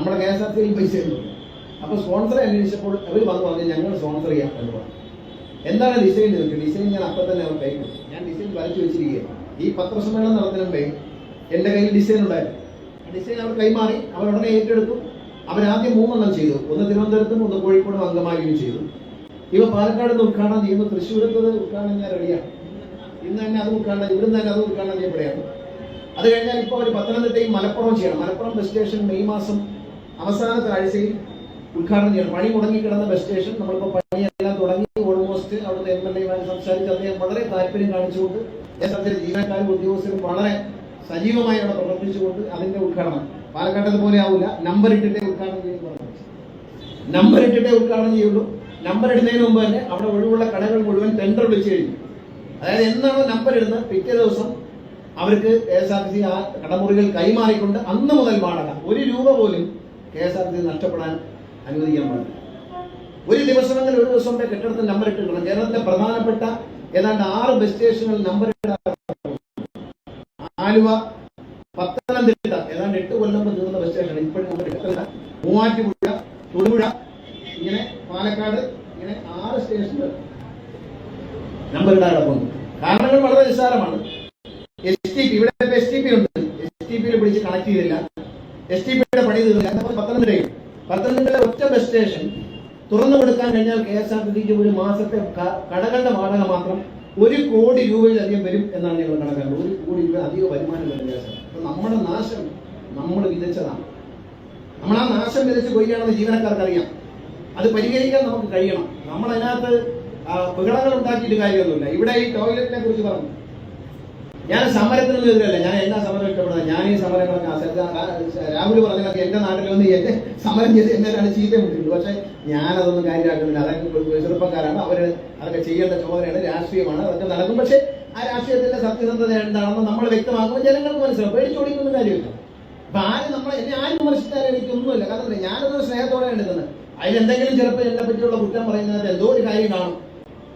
നമ്മുടെ K S R സിയിൽ പൈസ അപ്പൊ സ്പോൺസറെ അന്വേഷിച്ചപ്പോൾ അവർ വന്ന് പറഞ്ഞു ഞങ്ങൾ സ്പോൺസർ ചെയ്യാം എന്ന് പറഞ്ഞു. എന്താണ് ഡിസൈൻ ചോദിച്ചു. ഡിസൈൻ ഞാൻ അപ്പം തന്നെ അവർ കൈ ഞാൻ ഡിസൈൻ വരച്ചു വെച്ചിരിക്കുകയാണ്. ഈ പത്രസമ്മേളനം നടത്തുന്ന എന്റെ കയ്യിൽ ഡിസൈൻ ഉണ്ടായിരുന്നു. ഡിസൈൻ അവർ കൈമാറി അവർ ഉടനെ ഏറ്റെടുത്തു. അവരാദ്യം മൂന്നെണ്ണം ചെയ്തു. ഒന്ന് തിരുവനന്തപുരത്തും ഒന്ന് കോഴിക്കോടും അംഗമാകുകയും ചെയ്തു. ഇവ പാലക്കാട് നിന്ന് ഉദ്ഘാടനം ചെയ്യുന്നു. തൃശ്ശൂരത്ത് ഉദ്ഘാടനം ഞാൻ റെഡിയാണ്. ഇന്ന് തന്നെ അത് ഉദ്ഘാടനം ഇവിടുന്ന് തന്നെ അത് ഉദ്ഘാടനം ചെയ്യപ്പെടുകയാണ്. അത് കഴിഞ്ഞാൽ ഇപ്പോൾ അവർ പത്തനംതിട്ടയും മലപ്പുറം ചെയ്യണം. മലപ്പുറം ബസ് സ്റ്റേഷൻ മെയ് മാസം അവസാനത്തെ ആഴ്ചയിൽ ഉദ്ഘാടനം ചെയ്യണം. പണി മുടങ്ങിക്കിടന്ന ബസ് സ്റ്റേഷൻ നമ്മളിപ്പോൾ പണിയെല്ലാം തുടങ്ങി ഓൾമോസ്റ്റ് അവിടുത്തെ എം എൽ എമാരെ സംസാരിച്ച് അദ്ദേഹം വളരെ താല്പര്യം കാണിച്ചുകൊണ്ട് അദ്ദേഹത്തിന്റെ ജീവനക്കാരും ഉദ്യോഗസ്ഥരും വളരെ സജീവമായി അവിടെ പ്രവർത്തിച്ചുകൊണ്ട് അതിന്റെ ഉദ്ഘാടനം. പാലക്കാട്ടത് പോലെ ആവില്ല നമ്പർ ഇട്ടിട്ടേ ഉദ്ഘാടനം ചെയ്യുന്നു നമ്പർ ഇട്ടിട്ടേ ഉദ്ഘാടനം ചെയ്യുള്ളൂ. നമ്പർ ഇടുന്നതിന് മുമ്പ് തന്നെ അവിടെ ഒഴിവുള്ള കടകൾ മുഴുവൻ ടെൻഡർ വിളിച്ചു കഴിഞ്ഞു. അതായത് എന്നാണോ നമ്പർ ഇടുന്നത്? പിറ്റേ ദിവസം അവർക്ക് K S R T C ആ കടമുറികൾ കൈമാറിക്കൊണ്ട് അന്ന് മുതൽ വാടക. ഒരു രൂപ പോലും കെ എസ് ആർ ടി നഷ്ടപ്പെടാൻ അനുവദിക്കാൻ പാടില്ല ഒരു ദിവസം ദിവസമെങ്കിൽ ഒരു ദിവസം വരെ കെട്ടിടത്തിൽ നമ്പർ ഇട്ടിരിക്കണം. കേരളത്തിലെ പ്രധാനപ്പെട്ട ഏതാണ്ട് ആറ് ബസ് സ്റ്റേഷനുകൾ നമ്പർ ആലുവ പത്തനംതിട്ട ഏതാണ്ട് എട്ട് കൊല്ലം തീർന്ന ബസ് സ്റ്റേഷൻ ഇപ്പോഴും നമ്പർ ഇട്ടിട്ടില്ല മൂവാറ്റുപുഴ തൊടുപുഴ ഇങ്ങനെ പാലക്കാട് ഇങ്ങനെ ആറ് സ്റ്റേഷനുകൾ നമ്പർ ഇടാൻ കാരണങ്ങൾ വളരെ നിസ്സാരമാണ്. എസ് ടി പി ഇവിടെ എസ് ടി പി ഉണ്ട്. എസ് ടി പിയിൽ പിടിച്ച് കണക്ട് ചെയ്തില്ല. എസ് ടി എന്നാൽ പത്തനംതിട്ടയിലെ ഒറ്റ ബസ് സ്റ്റേഷൻ തുറന്നു കൊടുക്കാൻ കഴിഞ്ഞാൽ കെ എസ് ആർ ടി സിക്ക് ഒരു മാസത്തെ കടകളുടെ വാടക മാത്രം ഒരു കോടി രൂപയിലധികം വരും എന്നാണ് ഞങ്ങൾ കണക്കാക്കുന്നത്. ഒരു കോടി രൂപ അധിക വരുമാനം വരും കെ എസ് ആർ അപ്പം നമ്മുടെ നാശം നമ്മൾ വിതച്ചതാണ്. നമ്മൾ ആ നാശം വിതച്ച് കൊയ്യാണെന്ന് ജീവനക്കാർക്ക് അറിയാം അത് പരിഹരിക്കാൻ നമുക്ക് കഴിയണം. ആ, ബഹളങ്ങൾ ഉണ്ടാക്കിയിട്ട് കാര്യമൊന്നുമില്ല. ഇവിടെ ഈ ടോയ്ലറ്റിനെ കുറിച്ച് പറഞ്ഞു. ഞാൻ സമരത്തിനുള്ള എതിരല്ല ഞാൻ എല്ലാ സമരം ഇഷ്ടപ്പെടുന്നത്? ഞാൻ ഈ സമരങ്ങളൊക്കെ രാഹുൽ പറഞ്ഞതൊക്കെ എന്റെ നാട്ടിൽ വന്ന് എന്നെ സമരം ചെയ്ത് എന്നാലാണ് ചീത്ത വിട്ടിട്ടുണ്ട് പക്ഷെ ഞാനതൊന്നും കാര്യമാക്കുന്നില്ല. അതൊക്കെ ചെറുപ്പക്കാരാണ്. അവർ അതൊക്കെ ചെയ്യേണ്ട ചുമതലയാണ് രാഷ്ട്രീയമാണ്. അതൊക്കെ നടക്കും. പക്ഷെ ആ രാഷ്ട്രീയത്തിന്റെ സത്യസന്ധത എന്താണെന്ന് നമ്മൾ വ്യക്തമാക്കുമ്പോൾ ജനങ്ങൾക്ക് മനസ്സിലാവും. പേടിച്ചോടിക്കുന്ന കാര്യമില്ല. അപ്പൊ ആരും നമ്മൾ എന്നെ ആരും വിമർശിച്ചാലും എനിക്കൊന്നുമില്ല കാരണം ഞാനത് സ്നേഹത്തോടെ എടുക്കുന്നത്. അതിലെന്തെങ്കിലും ചിലപ്പോൾ എന്നെ പറ്റിയുള്ള കുറ്റം പറയുന്നത് എന്തോ ഒരു കാര്യം കാണും.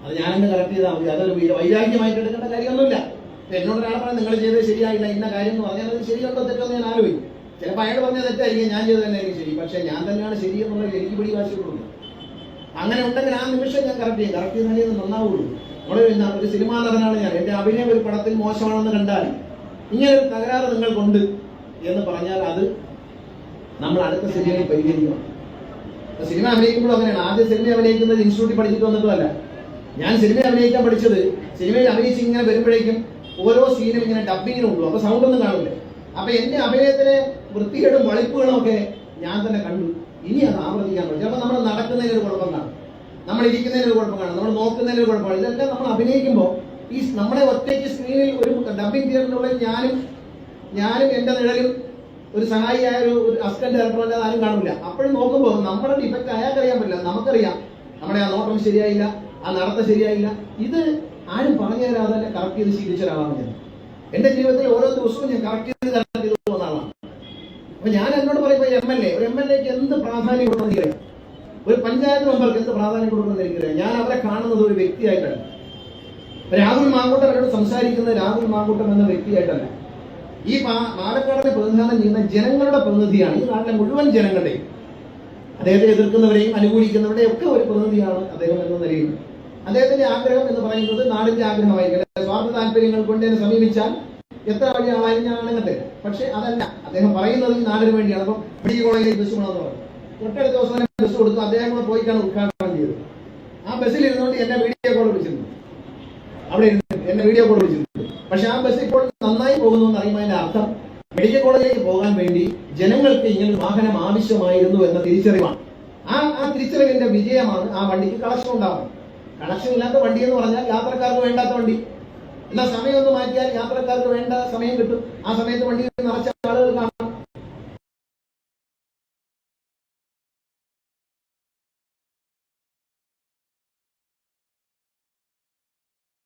അത് ഞാനെന്നെ കറക്റ്റ് ചെയ്താൽ മതി. അതൊരു വൈരാഗ്യമായിട്ട് എടുക്കേണ്ട കാര്യമൊന്നുമില്ല. എന്നോട് ഒരാൾ പറഞ്ഞാൽ നിങ്ങൾ ചെയ്തത് ശരിയായില്ല ഇന്ന കാര്യം എന്ന് പറഞ്ഞാൽ അത് ശരിയുണ്ടോ തെറ്റോ എന്ന് ഞാൻ ആലോചിക്കും. ചിലപ്പോൾ അയാൾ പറഞ്ഞ തെറ്റായിരിക്കും ഞാൻ ചെയ്തത് തന്നെയായിരിക്കും ശരി. പക്ഷെ ഞാൻ തന്നെയാണ് ശരി എന്നുള്ളത് എനിക്ക് പിടി വാശികളുണ്ട് അങ്ങനെ ഉണ്ടെങ്കിൽ ആ നിമിഷം ഞാൻ കറക്റ്റ് ചെയ്യും. കറക്റ്റ് ചെയ്താലേ ഇത് നന്നാവുള്ളൂ. നമ്മുടെ ഒരു- സിനിമാ നടനാണ് ഞാൻ. എന്റെ അഭിനയം ഒരു പടത്തിൽ മോശമാണെന്ന് കണ്ടാൽ ഇങ്ങനെ ഒരു തകരാറ് നിങ്ങൾക്കുണ്ട് എന്ന് പറഞ്ഞാൽ അത് നമ്മൾ അടുത്ത സിനിമയിൽ പരിഹരിക്കണം. സിനിമ അഭിനയിക്കുമ്പോൾ അങ്ങനെയാണ്. ആദ്യം സിനിമ അഭിനയിക്കുന്നത് ഇൻസ്റ്റിറ്റ്യൂട്ടിൽ പഠിച്ചിട്ട് വന്നിട്ടല്ല ഞാൻ സിനിമ അഭിനയിക്കാൻ പഠിച്ചത് സിനിമയിൽ അഭിനയിച്ച് ഇങ്ങനെ വരുമ്പോഴേക്കും ഓരോ സീനും ഇങ്ങനെ ഡബിങ്ങിനും ഉള്ളൂ അപ്പൊ സൗണ്ട് ഒന്നും കാണില്ല അപ്പൊ എന്റെ അഭിനയത്തിലെ വൃത്തികേടും വളിപ്പുകളും ഒക്കെ ഞാൻ തന്നെ കണ്ടു. ഇനി അത് ആവർത്തിക്കാൻ പറ്റും ചിലപ്പോൾ നമ്മൾ നടക്കുന്നതിൽ ഒരു കുഴപ്പം കാണും. നമ്മൾ ഇരിക്കുന്നതിൽ ഒരു കുഴപ്പം കാണും. നമ്മൾ നോക്കുന്നതിൽ ഒരു കുഴപ്പമാണ് ഇതെല്ലാം നമ്മൾ അഭിനയിക്കുമ്പോൾ ഈ നമ്മളെ ഒറ്റയ്ക്ക് സ്ക്രീനിൽ ഒരു ഡബിങ് തിയേറ്ററിനുള്ളിൽ ഞാനും ഞാനും എന്റെ നിഴലും ഒരു സഹായിയായ ഒരു ഒരു അസിസ്റ്റന്റ് ഡയറക്ടർ ആരും കാണില്ല അപ്പോഴും നോക്കുമ്പോൾ നമ്മുടെ ഡിഫക്റ്റ് അയാൾക്ക് അറിയാൻ പറ്റില്ല. നമുക്കറിയാം. നമ്മുടെ ആ നോട്ടം ശരിയായില്ല. ആ നടത്തം ശരിയായില്ല. ഇത് ആരും പറഞ്ഞു തരാതെ തന്നെ കറക്റ്റ് ചെയ്ത് ശീലിച്ച ഒരാളാണ് ഞാൻ. എന്റെ ജീവിതത്തിൽ ഓരോ ദിവസവും ഞാൻ കറക്റ്റ് ചെയ്ത് കറക്റ്റ് ചെയ്ത് പോകുന്ന ആളാണ്. അപ്പൊ ഞാൻ എന്നോട് പറയുമ്പോൾ എം എൽ എ ഒരു എം എൽ എക്ക് എന്ത് പ്രാധാന്യം കൊടുക്കണം എനിക്കറിയാം. ഒരു പഞ്ചായത്ത് മെമ്പർക്ക് എന്ത് പ്രാധാന്യം എനിക്കറിയാം. ഞാൻ അവരെ കാണുന്നത് ഒരു വ്യക്തിയായിട്ടല്ല. രാഹുൽ മാങ്കൂട്ടം അവരോട് സംസാരിക്കുന്നത് രാഹുൽ മാങ്കൂട്ടം എന്ന വ്യക്തിയായിട്ടല്ല. ഈ പാലക്കാടിനെ പ്രതിനിധാനം ചെയ്യുന്ന ജനങ്ങളുടെ പ്രതിനിധിയാണ് ഈ നാട്ടിലെ മുഴുവൻ ജനങ്ങളുടെയും. അദ്ദേഹത്തെ എതിർക്കുന്നവരെയും അനുകൂലിക്കുന്നവരുടെയും ഒക്കെ ഒരു പ്രതിനിധിയാണ് അദ്ദേഹം എന്ന നിലയിൽ. അദ്ദേഹത്തിന്റെ ആഗ്രഹം എന്ന് പറയുന്നത് നാടിന്റെ ആഗ്രഹമായിരിക്കും? സ്വാർത്ഥ താല്പര്യങ്ങൾ കൊണ്ട് എന്നെ സമീപിച്ചാൽ എത്ര വലിയ ആളായാലും ഞാൻ അണങ്ങട്ടെ. പക്ഷെ അതല്ല അദ്ദേഹം പറയുന്നത് നാടിന് വേണ്ടിയാണ്. അപ്പം മെഡിക്കൽ കോളേജിലേക്ക് ബസ് പോകണമെന്ന് പറഞ്ഞു. തൊട്ടടുത്ത ദിവസം തന്നെ ബസ് കൊടുത്തു അദ്ദേഹം കൂടെ പോയിട്ടാണ് ഉദ്ഘാടനം ചെയ്തത് ആ ബസ്സിൽ ഇരുന്നുകൊണ്ട് എന്നെ വീഡിയോ കോൾ വിളിച്ചിരുന്നു. അവിടെ ഇരുന്ന് എന്നെ വീഡിയോ കോൾ വിളിച്ചിരുന്നു. പക്ഷെ ആ ബസ് ഇപ്പോൾ നന്നായി പോകുന്നു എന്ന് അറിയുമ്പോൾ അർത്ഥം മെഡിക്കൽ കോളേജിലേക്ക് പോകാൻ വേണ്ടി ജനങ്ങൾക്ക് ഇങ്ങനെ വാഹനം ആവശ്യമായിരുന്നു എന്ന തിരിച്ചറിവാണ്. ആ ആ തിരിച്ചറിവിന്റെ വിജയമാണ് ആ വണ്ടിക്ക് കളക്ഷൻ ഉണ്ടാവുന്നത് കളക്ഷൻ ഇല്ലാത്ത വണ്ടി എന്ന് പറഞ്ഞാൽ യാത്രക്കാർക്ക് വേണ്ടാത്ത വണ്ടി. എന്നാൽ സമയം ഒന്ന് മാറ്റിയാൽ യാത്രക്കാർക്ക് വേണ്ട സമയം കിട്ടും. ആ സമയത്ത് വണ്ടി നിറച്ച ആളുകൾ കാണും